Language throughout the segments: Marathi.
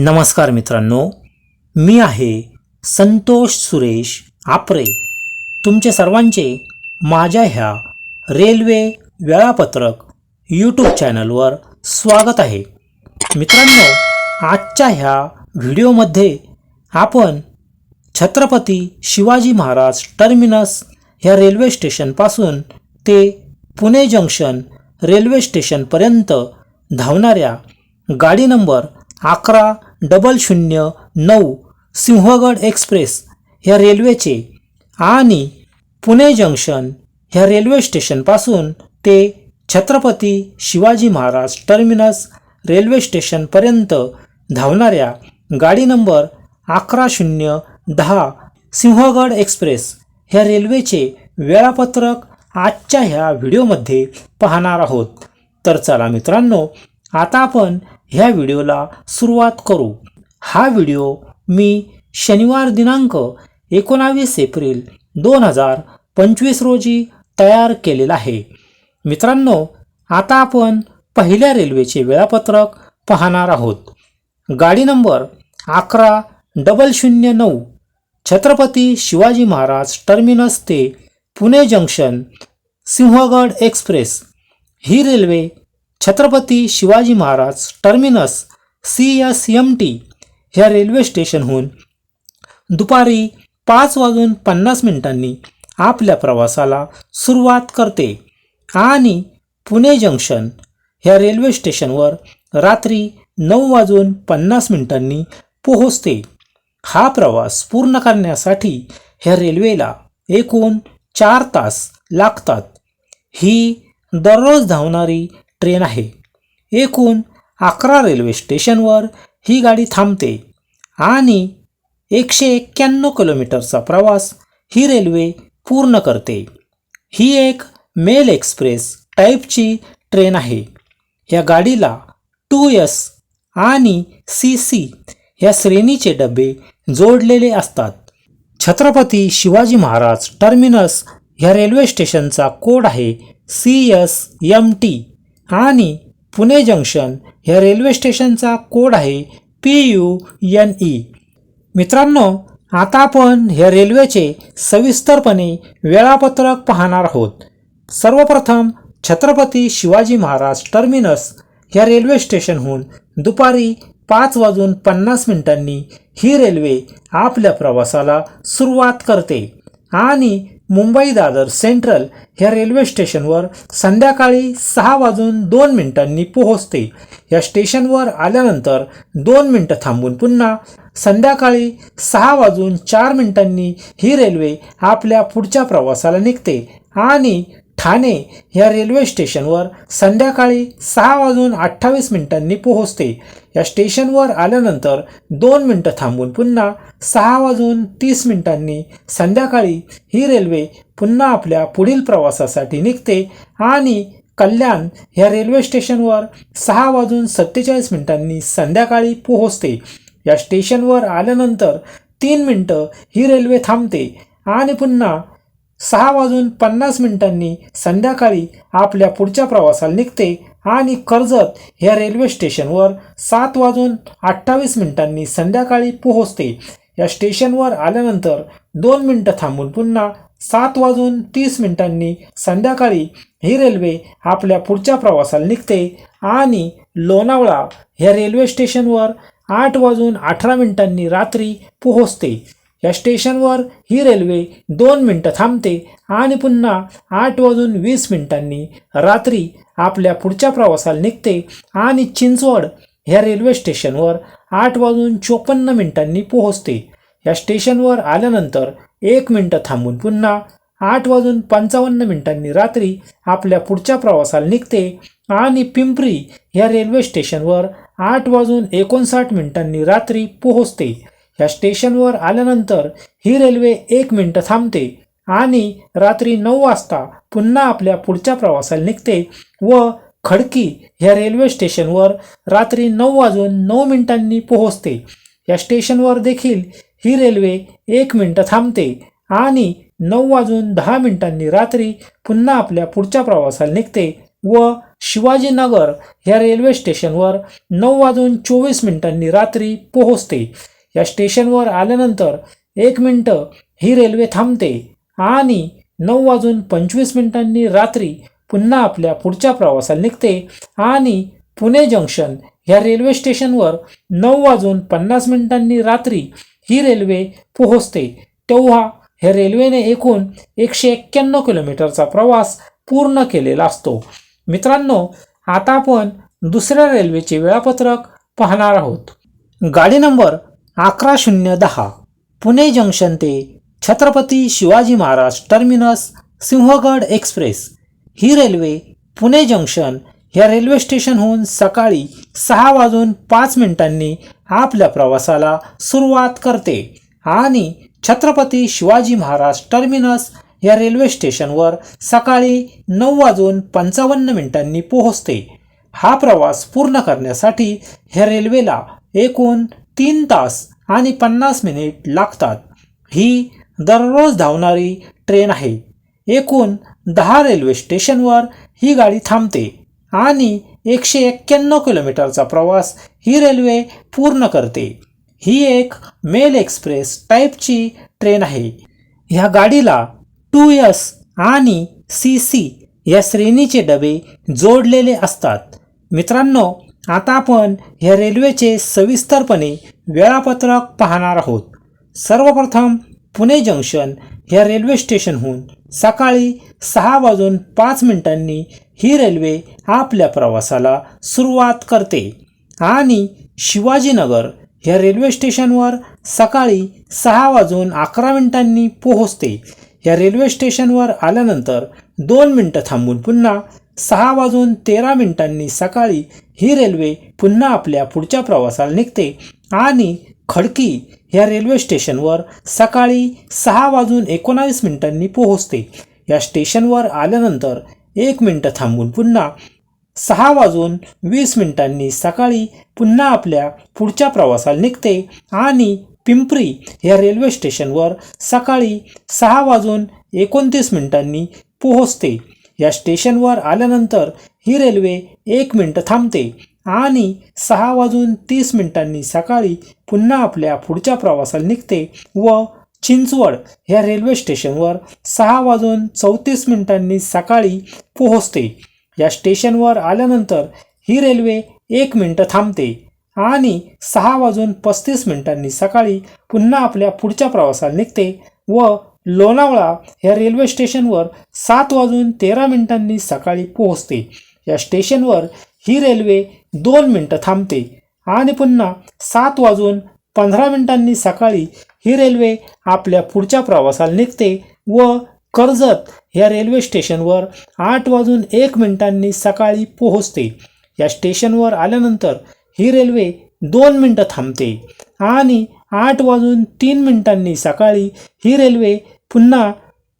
नमस्कार मित्रांनो मी आहे संतोष सुरेश आपरे. तुमचे सर्वांचे माझ्या ह्या रेल्वे वेळापत्रक यूट्यूब चॅनलवर स्वागत आहे. मित्रांनो आजच्या ह्या व्हिडिओमध्ये आपण छत्रपती शिवाजी महाराज टर्मिनस ह्या रेल्वे स्टेशनपासून ते पुणे जंक्शन रेल्वे स्टेशनपर्यंत धावणाऱ्या गाडी नंबर अकरा डबल शून्य नऊ सिंहगड एक्सप्रेस ह्या रेल्वेचे आणि पुणे जंक्शन ह्या रेल्वे स्टेशनपासून ते छत्रपती शिवाजी महाराज टर्मिनस रेल्वे स्टेशनपर्यंत धावणाऱ्या गाडी नंबर अकरा शून्य दहा सिंहगड एक्सप्रेस ह्या रेल्वेचे वेळापत्रक आजच्या ह्या व्हिडिओमध्ये पाहणार आहोत. तर चला मित्रांनो आता आपण ह्या व्हिडिओला सुरुवात करू. हा व्हिडिओ मी शनिवार दिनांक एकोणावीस एप्रिल दोन हजार पंचवीस रोजी तयार केलेला आहे. मित्रांनो आता आपण पहिल्या रेल्वेचे वेळापत्रक पाहणार आहोत. गाडी नंबर अकरा डबल शून्य नऊ छत्रपती शिवाजी महाराज टर्मिनस ते पुणे जंक्शन सिंहगड एक्सप्रेस. ही railway Chhatrapati Shivaji Maharaj Terminus C S M T ह्या रेल्वे स्टेशनहून दुपारी पाच वाजून पन्नास मिनिटांनी आपल्या प्रवासाला सुरुवात करते आणि पुणे जंक्शन ह्या रेल्वे स्टेशनवर रात्री नऊ वाजून पन्नास मिनिटांनी पोहोचते. हा प्रवास पूर्ण करण्यासाठी ह्या रेल्वेला एकूण चार तास लागतात. ही दररोज धावणारी ट्रेन आहे. एकूण अकरा रेल्वे स्टेशनवर ही गाडी थांबते आणि एकशे एक्क्याण्णव किलोमीटरचा प्रवास ही रेल्वे पूर्ण करते. ही एक मेल एक्सप्रेस टाईपची ट्रेन आहे. या गाडीला टू एस आणि सी सी या श्रेणीचे डबे जोडलेले असतात. छत्रपती शिवाजी महाराज टर्मिनस ह्या रेल्वे स्टेशनचा कोड आहे सी एस एम टी. आणि पुणे जंक्शन ह्या रेल्वे स्टेशनचा कोड आहे पी यू एन ई. मित्रांनो आता आपण ह्या रेल्वेचे सविस्तरपणे वेळापत्रक पाहणार आहोत. सर्वप्रथम छत्रपती शिवाजी महाराज टर्मिनस ह्या रेल्वे स्टेशनहून दुपारी पाच वाजून पन्नास मिनिटांनी ही रेल्वे आपल्या प्रवासाला सुरुवात करते आणि मुंबई दादर सेंट्रल ह्या रेल्वे स्टेशनवर संध्याकाळी सहा वाजून दोन मिनिटांनी पोहोचते. या स्टेशनवर आल्यानंतर दोन मिनटं थांबून पुन्हा संध्याकाळी सहा वाजून चार मिनिटांनी ही रेल्वे आपल्या पुढच्या प्रवासाला निघते आणि ठाणे ह्या रेल्वे स्टेशनवर संध्याकाळी सहा वाजून अठ्ठावीस मिनिटांनी पोहोचते या स्टेशनवर आल्यानंतर दोन मिनटं थांबून पुन्हा सहा वाजून तीस मिनिटांनी संध्याकाळी ही रेल्वे पुन्हा आपल्या पुढील प्रवासासाठी निघते आणि कल्याण ह्या रेल्वे स्टेशनवर सहा वाजून सत्तेचाळीस मिनिटांनी संध्याकाळी पोहोचते या स्टेशनवर आल्यानंतर तीन मिनटं ही रेल्वे थांबते आणि पुन्हा सहा वाजून पन्नास मिनिटांनी संध्याकाळी आपल्या पुढच्या प्रवासाला निघते आणि कर्जत ह्या रेल्वे स्टेशनवर सात वाजून अठ्ठावीस मिनिटांनी संध्याकाळी पोहोचते. या स्टेशनवर आल्यानंतर दोन मिनटं थांबून पुन्हा सात वाजून तीस मिनिटांनी संध्याकाळी ही रेल्वे आपल्या पुढच्या प्रवासाला निघते आणि लोणावळा ह्या रेल्वे स्टेशनवर आठ वाजून अठरा मिनिटांनी रात्री पोहोचते. या स्टेशनवर ही रेल्वे दोन मिनटं थांबते आणि पुन्हा आठ वाजून वीस मिनिटांनी रात्री आपल्या पुढच्या प्रवासाला निघते आणि चिंचवड ह्या रेल्वे स्टेशनवर आठ वाजून चोपन्न मिनिटांनी पोहोचते. या स्टेशनवर आल्यानंतर एक मिनटं थांबून पुन्हा आठ वाजून पंचावन्न मिनिटांनी रात्री आपल्या पुढच्या प्रवासाला निघते आणि पिंपरी ह्या रेल्वे स्टेशनवर आठ वाजून एकोणसाठ मिनिटांनी रात्री पोहोचते. या स्टेशनवर आल्यानंतर ही रेल्वे एक मिनटं थांबते आणि रात्री नऊ वाजता पुन्हा आपल्या पुढच्या प्रवासाला निघते व खडकी ह्या रेल्वे स्टेशनवर रात्री नऊ वाजून नऊ मिनिटांनी पोहोचते. या स्टेशनवर देखील ही रेल्वे एक मिनटं थांबते आणि नऊ वाजून दहा मिनिटांनी रात्री पुन्हा आपल्या पुढच्या प्रवासाला निघते व शिवाजीनगर ह्या रेल्वे स्टेशनवर नऊ वाजून चोवीस मिनिटांनी रात्री पोहोचते. या स्टेशनवर आल्यानंतर एक मिनटं ही रेल्वे थांबते आणि नऊ वाजून पंचवीस मिनिटांनी रात्री पुन्हा आपल्या पुढच्या प्रवासाला निघते आणि पुणे जंक्शन ह्या रेल्वे स्टेशनवर नऊ वाजून पन्नास मिनिटांनी रात्री ही रेल्वे पोहोचते. तेव्हा ह्या रेल्वेने एकूण एकशे एक्क्याण्णव किलोमीटरचा प्रवास पूर्ण केलेला असतो. मित्रांनो आता आपण दुसऱ्या रेल्वेचे वेळापत्रक पाहणार आहोत. गाडी नंबर अकरा शून्य दहा. पुणे जंक्शन ते छत्रपती शिवाजी महाराज टर्मिनस सिंहगड एक्सप्रेस. ही रेल्वे पुणे जंक्शन ह्या रेल्वे स्टेशनहून सकाळी सहा वाजून पाच मिनिटांनी आपल्या प्रवासाला सुरुवात करते आणि छत्रपती शिवाजी महाराज टर्मिनस या रेल्वे स्टेशनवर सकाळी नऊ वाजून पंचावन्न मिनिटांनी पोहोचते. हा प्रवास पूर्ण करण्यासाठी ह्या रेल्वेला एकूण तीन तास आणि पन्नास मिनिट लागतात. ही दररोज धावणारी ट्रेन आहे. एकूण दहा रेल्वे स्टेशनवर ही गाडी थांबते आणि एकशे एक्क्याण्णव किलोमीटरचा प्रवास ही रेल्वे पूर्ण करते. ही एक मेल एक्सप्रेस टाईपची ट्रेन आहे. ह्या गाडीला टू एस आणि सी सी या श्रेणीचे डबे जोडलेले असतात. मित्रांनो आता आपण ह्या रेल्वेचे सविस्तरपणे वेळापत्रक पाहणार आहोत. सर्वप्रथम पुणे जंक्शन ह्या रेल्वे स्टेशनहून सकाळी सहा वाजून पाच मिनिटांनी ही रेल्वे आपल्या प्रवासाला सुरुवात करते आणि शिवाजीनगर ह्या रेल्वे स्टेशनवर सकाळी सहा वाजून अकरा मिनिटांनी पोहोचते. या रेल्वे स्टेशनवर आल्यानंतर दोन मिनटं थांबून पुन्हा सहा वाजून तेरा मिनिटांनी सकाळी ही रेल्वे पुन्हा आपल्या पुढच्या प्रवासाला निघते आणि खडकी ह्या रेल्वे स्टेशनवर सकाळी सहा वाजून एकोणावीस मिनिटांनी पोहोचते. या स्टेशनवर आल्यानंतर एक मिनटं थांबून पुन्हा सहा वाजून वीस मिनिटांनी सकाळी पुन्हा आपल्या पुढच्या प्रवासाला निघते आणि पिंपरी या रेल्वे स्टेशनवर सकाळी सहा वाजून एकोणतीस मिनिटांनी पोहोचते. या स्टेशनवर आल्यानंतर ही रेल्वे एक मिनटं थांबते आणि सहा वाजून तीस मिनिटांनी सकाळी पुन्हा आपल्या पुढच्या प्रवासाला निघते व चिंचवड ह्या रेल्वे स्टेशनवर सहा वाजून चौतीस मिनिटांनी सकाळी पोहोचते. या स्टेशनवर आल्यानंतर ही रेल्वे एक मिनटं थांबते आणि सहा वाजून पस्तीस मिनिटांनी सकाळी पुन्हा आपल्या पुढच्या प्रवासाला निघते व लोणावळा ह्या रेल्वे स्टेशनवर सात वाजून तेरा मिनिटांनी सकाळी पोहोचते. या स्टेशनवर ही रेल्वे दोन मिनटं थांबते आणि पुन्हा सात वाजून पंधरा मिनिटांनी सकाळी ही रेल्वे आपल्या पुढच्या प्रवासाला निघते व कर्जत या रेल्वे स्टेशनवर आठ वाजून एक मिनिटांनी सकाळी पोहोचते. या स्टेशनवर आल्यानंतर ही रेल्वे दोन मिनटं थांबते आणि आठ वाजून तीन मिनिटांनी सकाळी ही रेल्वे पुन्हा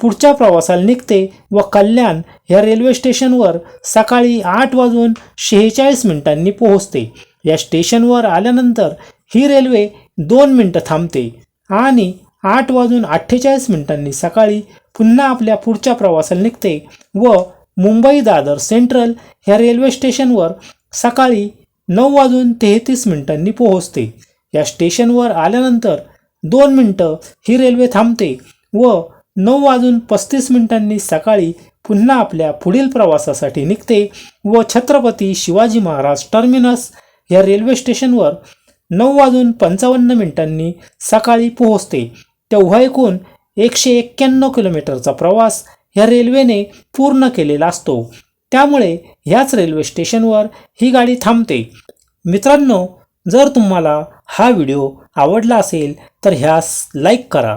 पुढच्या प्रवासाला निघते व कल्याण ह्या रेल्वे स्टेशनवर सकाळी आठ वाजून शेहेचाळीस मिनिटांनी पोहोचते. या स्टेशनवर आल्यानंतर ही रेल्वे दोन मिनटं थांबते आणि आठ वाजून अठ्ठेचाळीस मिनिटांनी सकाळी पुन्हा आपल्या पुढच्या प्रवासाला निघते व मुंबई दादर सेंट्रल ह्या रेल्वे स्टेशनवर सकाळी नऊ वाजून तेहतीस मिनिटांनी पोहोचते. या स्टेशनवर आल्यानंतर दोन मिनटं ही रेल्वे थांबते व नऊ वाजून पस्तीस मिनिटांनी सकाळी पुन्हा आपल्या पुढील प्रवासासाठी निघते व छत्रपती शिवाजी महाराज टर्मिनस या रेल्वे स्टेशनवर नऊ वाजून पंचावन्न मिनिटांनी सकाळी पोहोचते. तेव्हा एकूण एकशे एक्क्याण्णव किलोमीटरचा प्रवास ह्या रेल्वेने पूर्ण केलेला असतो. त्यामुळे ह्याच रेल्वे स्टेशनवर ही गाडी थांबते. मित्रांनो जर तुम्हाला हा व्हिडिओ आवडला असेल तर ह्यास लाईक करा.